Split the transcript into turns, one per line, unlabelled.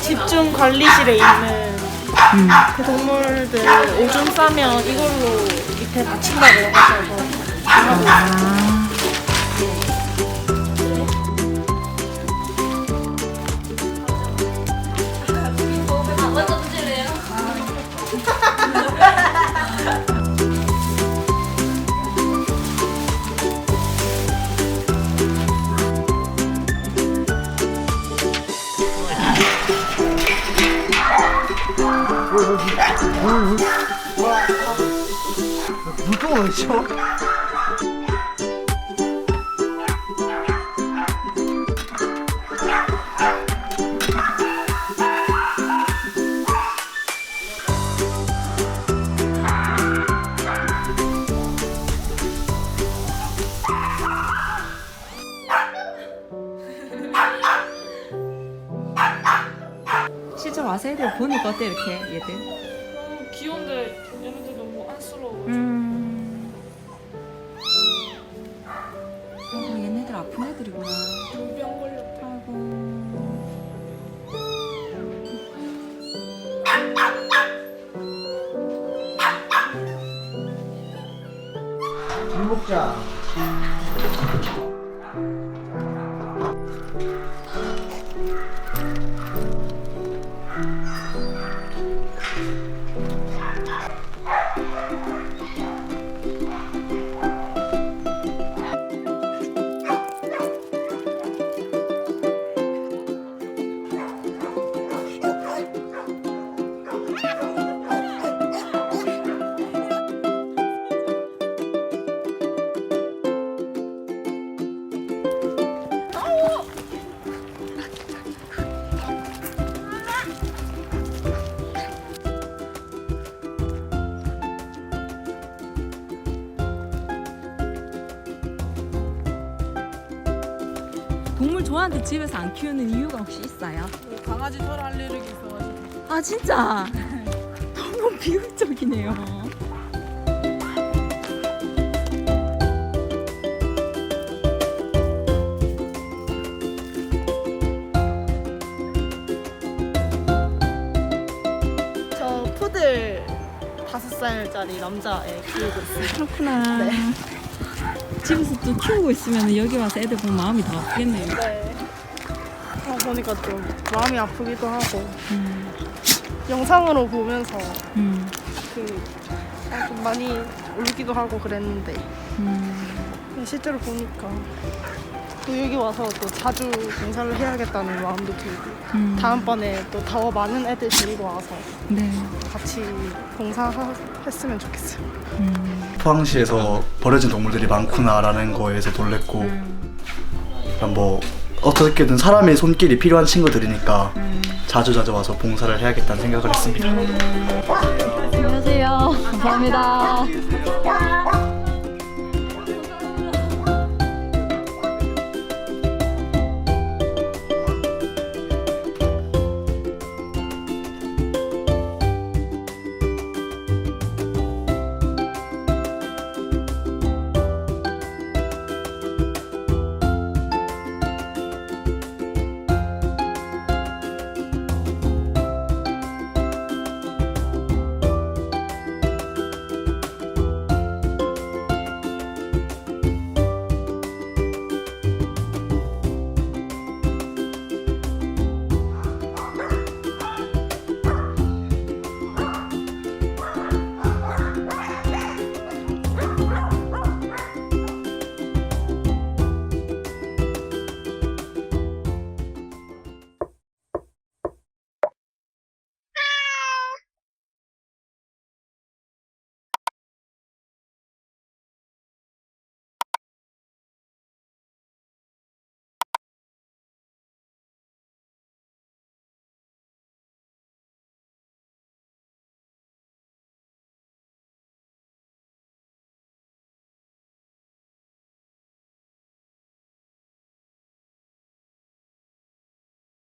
집중 관리실에 있는 그 동물들 오줌 싸면 이걸로 밑에 받친다고 하셔서
무거워져.
실제로 와서 애들 보니까 어때 이렇게 얘들?
먹자.
동물 좋아하는데 집에서 안 키우는 이유가 혹시 있어요?
강아지 털 알레르기 있어가지고.
아 진짜 너무 비극적이네요.
저 푸들 다섯 살짜리 남자애 키우고 있어요.
그렇구나.
네.
집에서 또 키우고 있으면 여기 와서 애들 보면 마음이 더 아프겠네요.
네. 어, 보니까 좀 마음이 아프기도 하고
음,
영상으로 보면서
음,
그, 아, 좀 많이 울기도 하고 그랬는데
음.
실제로 보니까 또 여기 와서 또 자주 봉사를 해야겠다는 마음도 들고
음.
다음번에 또 더 많은 애들 데리고 와서
네.
같이 봉사했으면 좋겠어요.
음.
포항시에서 버려진 동물들이 많구나라는 거에서 놀랬고 그냥 뭐 어떻게든 사람의 손길이 필요한 친구들이니까 자주 자주 와서 봉사를 해야겠다는 생각을 했습니다.
안녕하세요. 감사합니다.